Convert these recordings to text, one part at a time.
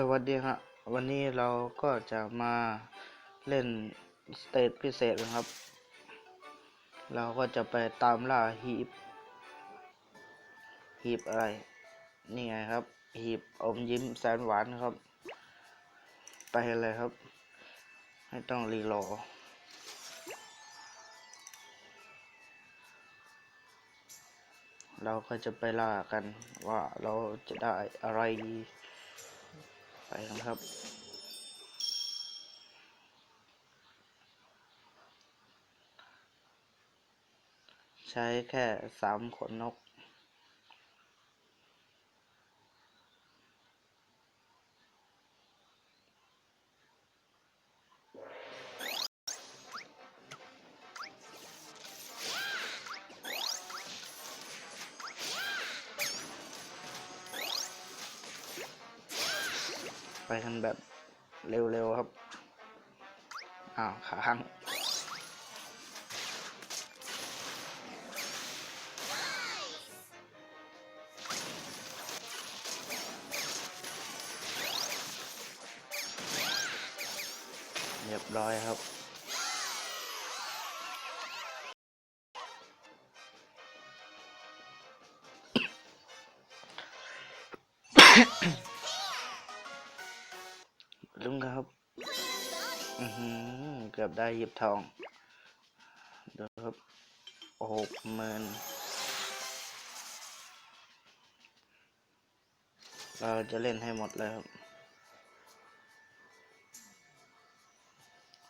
สวัสดีครับวันนี้เราก็จะมาเล่นสเตจพิเศษกันครับ เราก็จะไปตามล่าหีบ หีบอะไร นี่ไงครับ หีบอมยิ้มแสนหวานครับ ไปเลยครับ ไม่ต้องรีรอเราก็จะไปล่ากันว่าเราจะได้อะไรดี ไปกันครับใช้แค่สามขนนก ไปกันแบบเร็วๆครับ อ้าวค้างเรียบร้อยครับลุ อบได้หยิบทองเดี๋ยวครับหกหมื่นเราจะเล่นให้หมดเลยครับ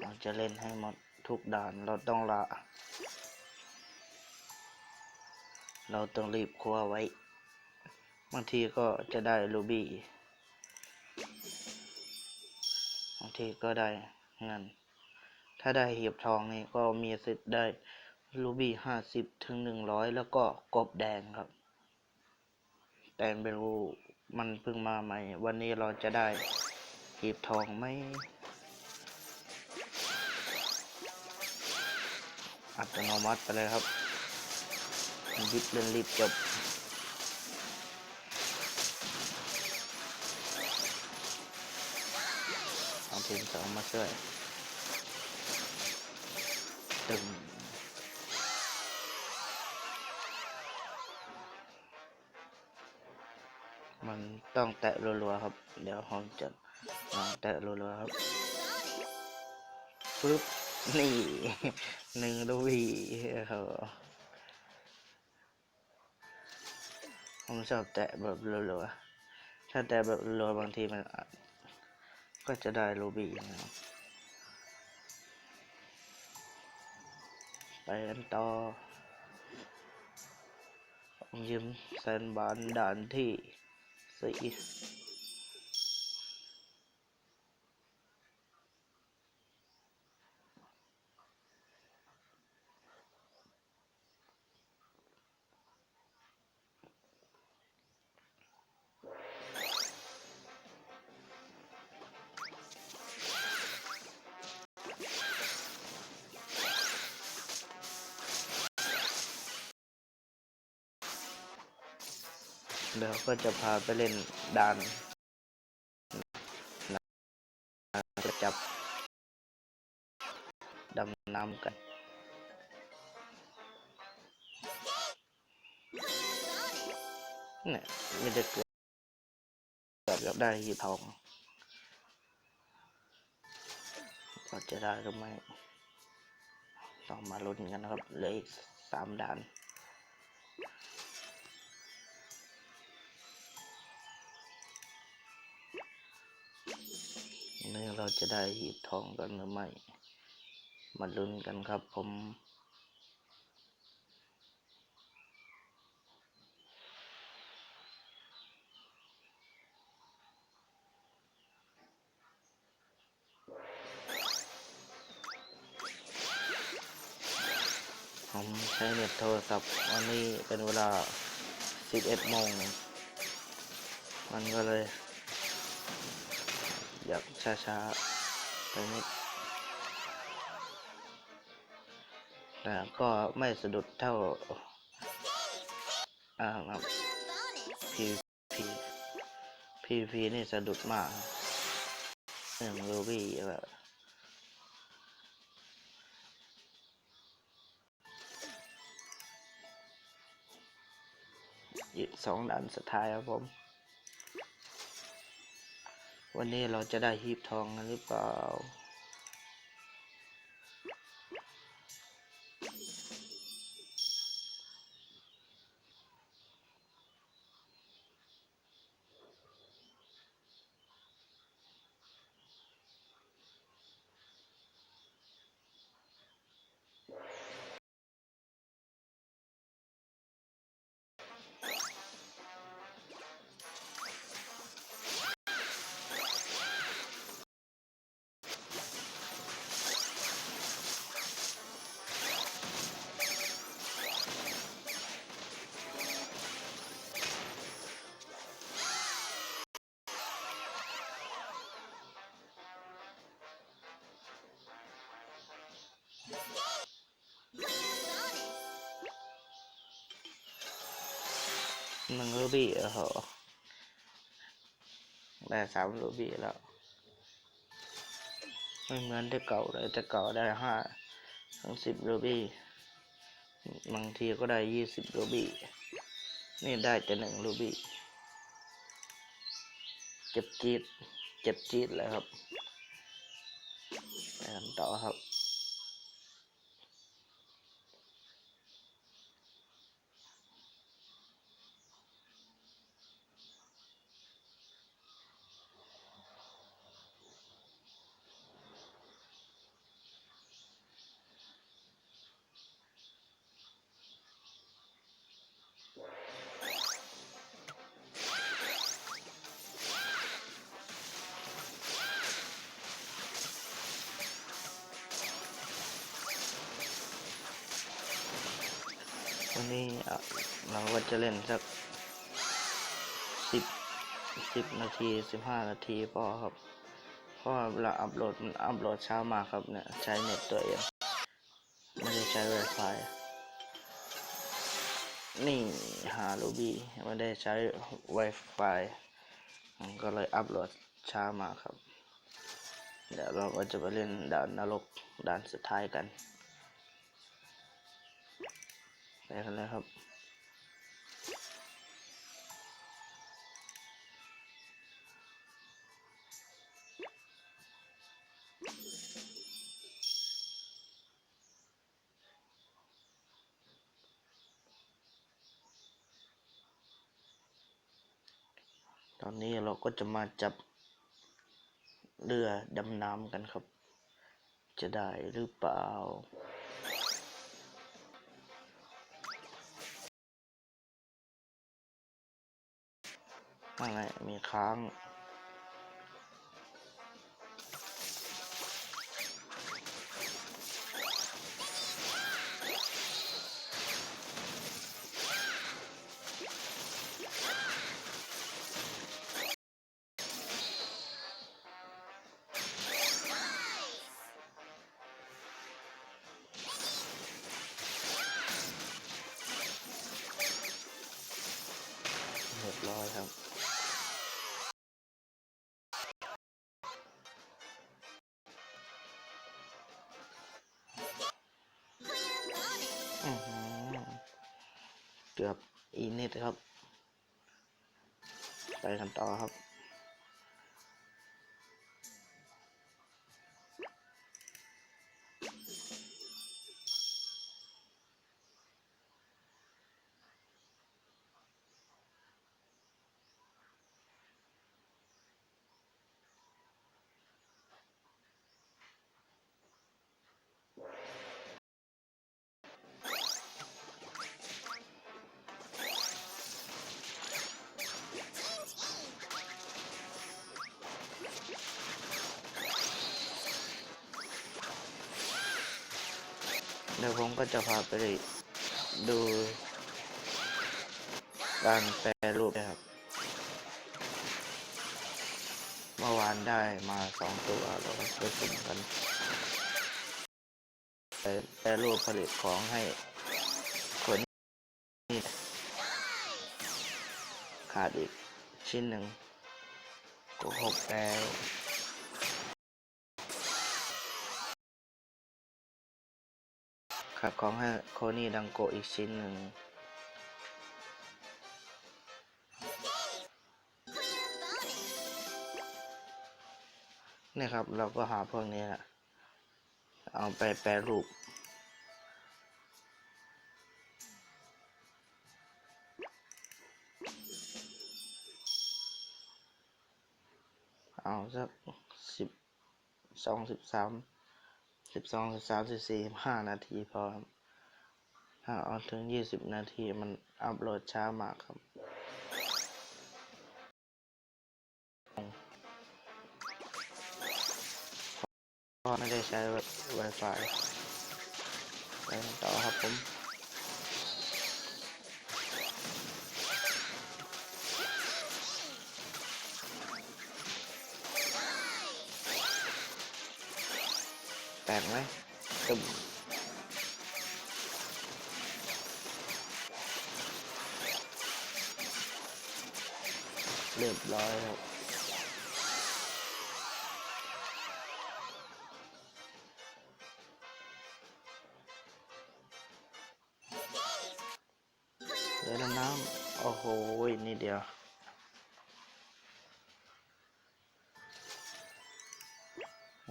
เราจะเล่นให้หมดทุกด่านเราต้องละ เราต้องรีบคว้าไว้ บางทีก็จะได้ลูบี้ บางทีก็ได้เงิน ถ้าได้เหียบทองนี่ก็มีสิทธิ์ได้รูบี้ห้าสิบถึงหนึ่งร้อยแล้วก็กบแดงครับ แต่ไม่รู้มันเพิ่งมาใหม่ วันนี้เราจะได้หีบทองไหมอัตโนมัติไปเลยครับยิบเล่นรีบจบเอาทีมสองมาช่วย ตึงมันต้องแตะรัวๆครับ เดี๋ยวผมจะลองแตะรัวๆครับปึ๊บนี่หนึ่งลูวีเออผมชอบแตะแบบรัวๆถ้าแตะแบบรัวบางทีมันก็จะได้รูบี้นะครับ กันต่อยืมแซนบานด่านที่สี่ เดี๋ยวก็จะพาไปเล่นด่านนะจะจับดำน้ำกัน เนี่ยไม่ได้เกือบเกือบได้หีบทองก็จะได้หรือไม่ต้องมาลุ้นกันนะครับ เหลืออีกสามด่าน นี่เราจะได้หีบทองกันหรือไม่ มาลุ้นกันครับผม ผมใช้เน็ตโทรศัพท์วันนี้เป็นเวลา 11โมงมันก็เลย อยากช้าๆไปนิดแต่ก็ไม่สะดุดเท่าอ่าครับ P P P พีพีนี่สะดุดมากหนึ่งรูบี้แบบสองด่านสุดท้ายครับผม วันนี้เราจะได้ฮีบทองกันหรือเปล่า บี้โอ้โหได้สามรูบี้แล้ว ไม่เหมือนแต่เก่าเลยแต่เก่าได้ห้าถึงสิบรูบี้บางทีก็ได้ยี่สิบรูบี้นี่ได้แต่หนึ่งรูบี้เจ็บจี๊ดเจ็บจี๊ดเลยครับไปกันต่อครับ วันนี้เราก็จะเล่นสักสิบสิบนาทีสิบห้านาทีพอครับ เพราะว่าเวลาอัพโหลดมันอัพโหลดช้ามากครับเนี่ยใช้เน็ตตัวเองไม่ได้ใช้ Wi-Fi นี่หาลูบี้ไม่ได้ใช้ Wi-Fi ก็เลยอัพโหลดช้ามากครับ เดี๋ยวเราก็จะไปเล่นด่านนรกด่านสุดท้ายกัน ไปกันเลยครับตอนนี้เราก็จะมาจับเรือดำน้ำกันครับ จะได้หรือเปล่า อะไรมีค้าง อบอีกนิตครับ ไปกันต่อครับ เดี๋ยวผมก็จะพาไปดูการแปรรูปนะครับ เมื่อวานได้มาสองตัวเราก็ไปสุ่มกันแปรรูปผลิตของให้คนนี่ขาดอีกชิ้นหนึ่งโกหกแล้ว ขับของให้โคนี่ดังโกอีกชิ้นหนึ่งเนี่ยครับเราก็หาพวกนี้แหละเอาไปแปรรูปเอาสักสิบสองสิบสาม สิบสองสิบสามสิบสี่ห้านาทีพอครับถ้าเอาถึงยี่สิบนาทีมันอัพโหลดช้ามากครับพราะไม่ได้ใช้ Wi-Fi ไปต่อครับผม ตกไหมตึมเรียบร้อยครับเดี๋ยวน้ำโอ้โหนี่เดียว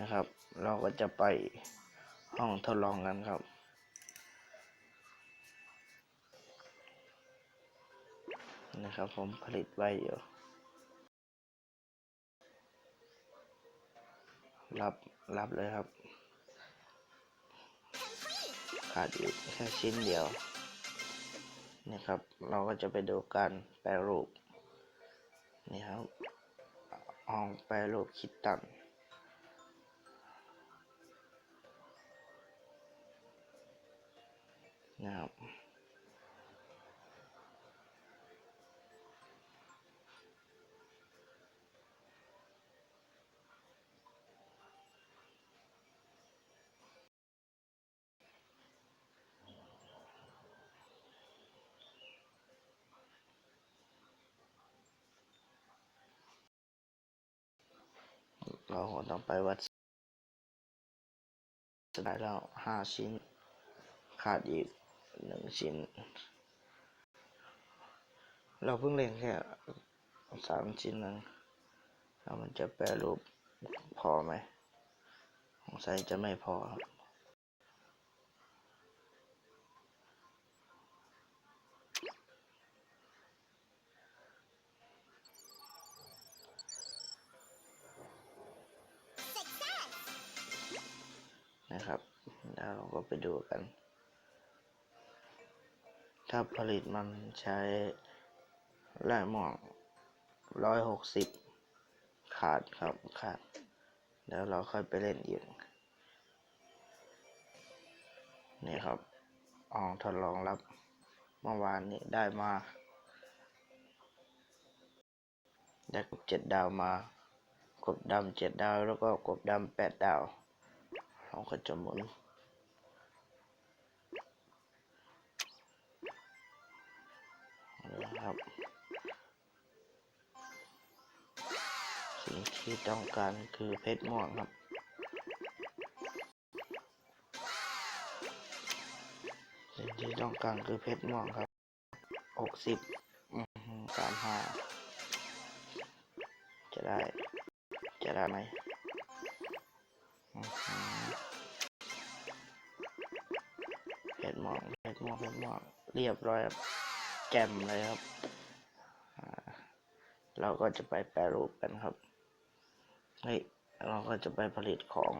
นะครับ เราก็จะไปห้องทดลองกันครับ นะครับผมผลิตไว้อยู่รับ รับเลยครับ ขาดอีกแค่ชิ้นเดียวนี่ครับ เราก็จะไปดูการแปรรูปนี่ครับห้องแปรรูปคิดตัน นะครับเราต้องไปวัดสดายแล้วห้าชิ้น ขาดอีก หนึ่งชิ้น เราเพิ่งเล่นแค่สามชิ้นนั้นแล้วมันจะแปรรูปพอไหมสงสัยจะไม่พอครับนะครับแล้วเราก็ไปดูกัน ถ้าผลิตมันใช้แร่หม่องร้อยหกสิบขาดครับขาด แล้วเราค่อยไปเล่นอีกนี่ครับอองทดลองรับเมื่อวานนี้ได้มาได้กบเจ็ดดาวมากบดำเจ็ดดาวแล้วก็กบดำแปดดาวเราก็จะหมุน ที่ต้องการคือเพชรม่วงครับ สิ่งที่ต้องการคือเพชรม่วงครับหกสิบสามห้าจะได้ จะได้ไหมเพชรม่วงเพชรม่วงเพชรม่วงเรียบร้อยครับแจ่มเลยครับ เราก็จะไปแปรรูปกันครับ ฮ้ยเราก็จะไปผลิตของ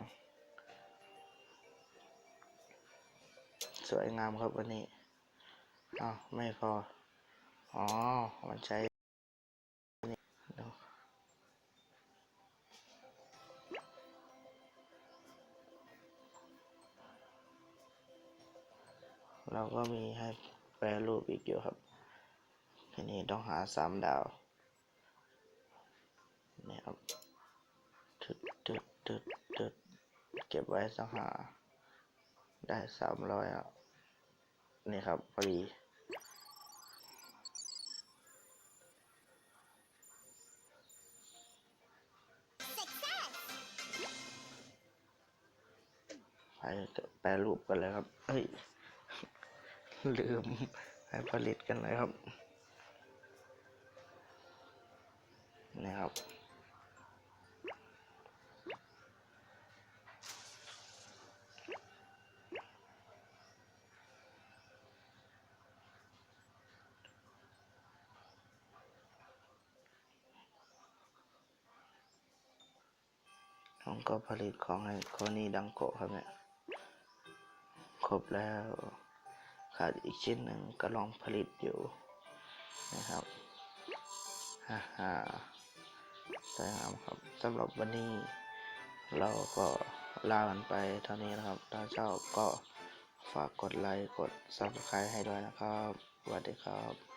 สวยงามครับวันนี้อ้าวไม่พอ อ๋อ มันใช้นี่ดูเราก็มีให้แปรรูปอีกอยู่ครับ ทีนี้ต้องหาสามดาวนี่ครับ ตึดตึดเก็บไว้สักหา ได้สามร้อยอะ นี่ครับ พอดี ไปแปรรูปกันเลยครับ เฮ้ย ลืมไปผลิตกันเลยครับ นะครับ ก็ผลิตของให้โคนี่ดังโกะครับเนี่ยครบแล้ว ขาดอีกชิ้นหนึ่งก็ลองผลิตอยู่นะครับฮ่าฮ่าสวยงามครับสำหรับวันนี้เราก็ลากันไปเท่านี้นะครับ ถ้าชอบก็ฝากกดไลค์ กด subscribe ให้ด้วยนะครับ สวัสดีครับ